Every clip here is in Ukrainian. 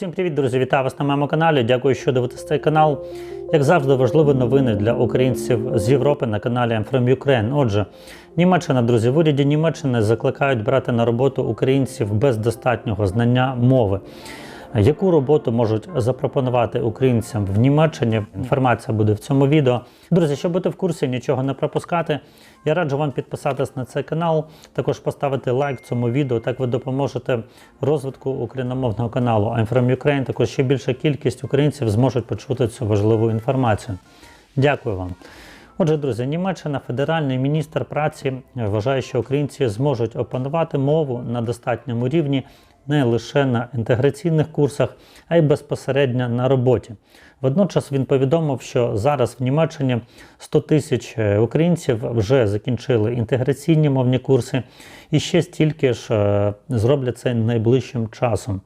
Всім привіт, друзі! Вітаю вас на моєму каналі. Дякую, що дивитесь цей канал. Як завжди, важливі новини для українців з Європи на каналі I'm from Ukraine. Отже, Німеччина, друзі, в уряді Німеччини закликають брати на роботу українців без достатнього знання мови. Яку роботу можуть запропонувати українцям в Німеччині? Інформація буде в цьому відео. Друзі, щоб бути в курсі, нічого не пропускати. Я раджу вам підписатись на цей канал, також поставити лайк цьому відео. Так ви допоможете розвитку україномовного каналу I'm from Ukraine. Також ще більша кількість українців зможуть почути цю важливу інформацію. Дякую вам. Отже, друзі, Німеччина, федеральний міністр праці вважає, що українці зможуть опанувати мову на достатньому рівні не лише на інтеграційних курсах, а й безпосередньо на роботі. Водночас він повідомив, що зараз в Німеччині 100 тисяч українців вже закінчили інтеграційні мовні курси, і ще стільки ж е, зроблять це найближчим часом.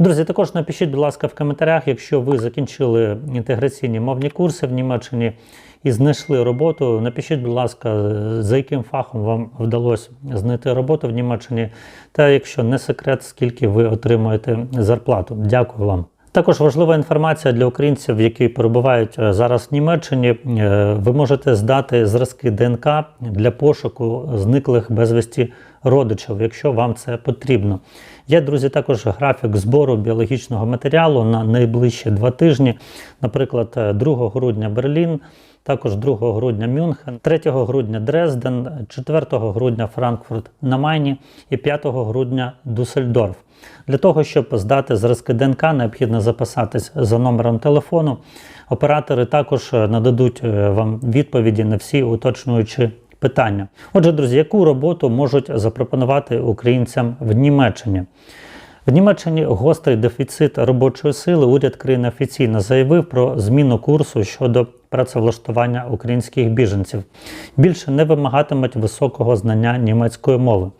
Друзі, також напишіть, будь ласка, в коментарях, якщо ви закінчили інтеграційні мовні курси в Німеччині і знайшли роботу. Напишіть, будь ласка, за яким фахом вам вдалося знайти роботу в Німеччині, та якщо не секрет, скільки ви отримуєте зарплату. Дякую вам. Також важлива інформація для українців, які перебувають е, зараз в Німеччині. Е, Ви можете здати зразки ДНК для пошуку зниклих безвісті родичів, якщо вам це потрібно. Є, друзі, також графік збору біологічного матеріалу на найближчі два тижні, наприклад, 2 грудня Берлін. Також 2 грудня Мюнхен, 3 грудня Дрезден, 4 грудня Франкфурт на Майні і 5 грудня Дусельдорф. Для того, щоб здати зразки ДНК, необхідно записатись за номером телефону. Оператори також нададуть е, вам відповіді на всі уточнюючі питання. Отже, друзі, яку роботу можуть запропонувати українцям в Німеччині? В Німеччині гострий дефіцит робочої сили. Уряд країни офіційно заявив про зміну курсу щодо працевлаштування українських біженців. Більше не вимагатимуть високого знання німецької мови.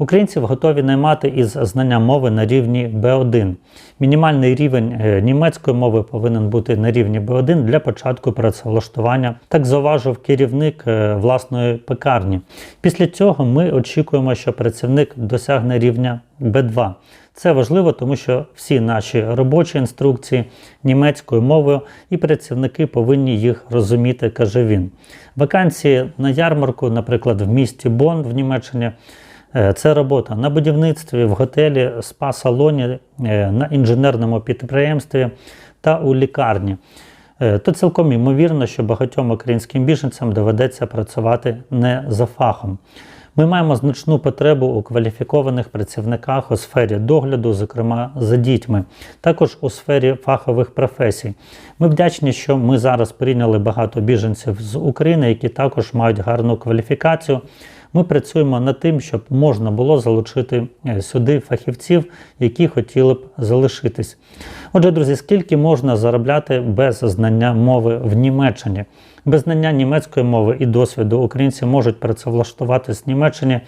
Українців готові наймати із знання мови на рівні B1. Мінімальний рівень е, німецької мови повинен бути на рівні B1 для початку працевлаштування, так зауважив керівник е, власної пекарні. Після цього ми очікуємо, що працівник досягне рівня B2. Це важливо, тому що всі наші робочі інструкції німецькою мовою і працівники повинні їх розуміти, каже він. Вакансії на ярмарку, наприклад, в місті Бонн в Німеччині. Е, це робота на будівництві, в готелі, спа-салоні, е, на інженерному підприємстві та у лікарні. Е, то цілком ймовірно, що багатьом українським біженцям доведеться працювати не за фахом. Ми маємо значну потребу у кваліфікованих працівниках у сфері догляду, зокрема за дітьми, також у сфері фахових професій. Ми вдячні, що ми зараз прийняли багато біженців з України, які також мають гарну кваліфікацію. Ми працюємо над тим, щоб можна було залучити е, сюди фахівців, які хотіли б залишитись. Отже, друзі, скільки можна заробляти без знання мови в Німеччині? Без знання німецької мови і досвіду українці можуть працевлаштуватись в Німеччині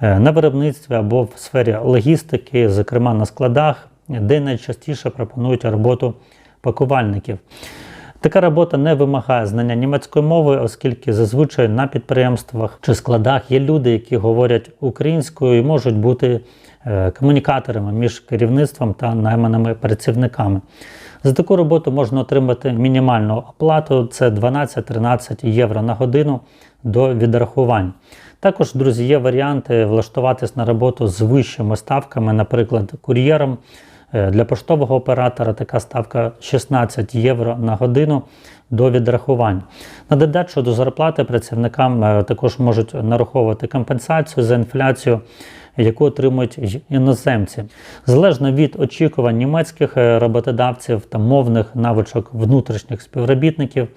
е, на виробництві або в сфері логістики, зокрема на складах, де найчастіше пропонують роботу пакувальників. Така робота не вимагає знання німецької мови, оскільки зазвичай на підприємствах чи складах є люди, які говорять українською і можуть бути е, комунікаторами між керівництвом та найманими працівниками. За таку роботу можна отримати мінімальну оплату це 12-13 євро на годину до відрахувань. Також, друзі, є варіанти влаштуватись на роботу з вищими ставками, наприклад, кур'єром. Е, для поштового оператора така ставка 16 євро на годину до відрахувань. На додачу до зарплати працівникам е, також можуть нараховувати компенсацію за інфляцію, яку отримують іноземці. Залежно від очікувань німецьких е, роботодавців та мовних навичок внутрішніх співробітників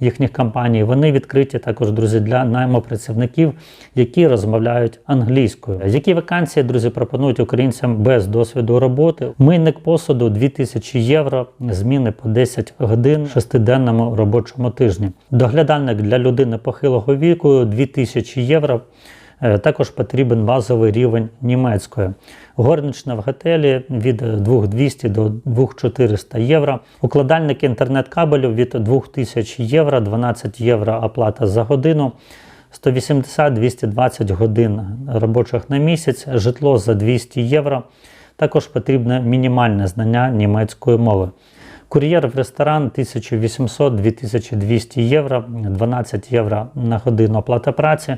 їхніх компаній. Вони відкриті також, друзі, для найму працівників, які розмовляють англійською. Які вакансії, друзі, пропонують українцям без досвіду роботи? Мийник посуду 2000 євро, зміни по 10 годин в шестиденному робочому тижні. Доглядальник для людини похилого віку 2000 євро. Е, також потрібен базовий рівень німецької. Горнична в готелі від 2200 до 2400 євро. Укладальник інтернет-кабелю від 2000 євро, 12 євро оплата за годину. 180-220 годин робочих на місяць, житло за 200 євро. Також потрібне мінімальне знання німецької мови. Кур'єр в ресторан 1800-2200 євро, 12 євро на годину оплата праці,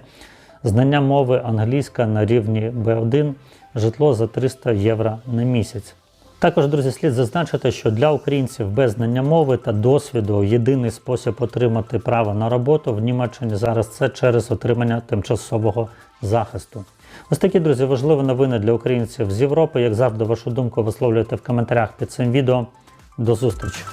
знання мови англійська на рівні B1, житло за 300 євро на місяць. Також, друзі, слід зазначити, що для українців без знання мови та досвіду єдиний спосіб отримати право на роботу в Німеччині зараз це через отримання тимчасового захисту. Ось такі, друзі, важливі новини для українців з Європи. Як завжди, вашу думку висловлюйте в коментарях під цим відео. До зустрічі!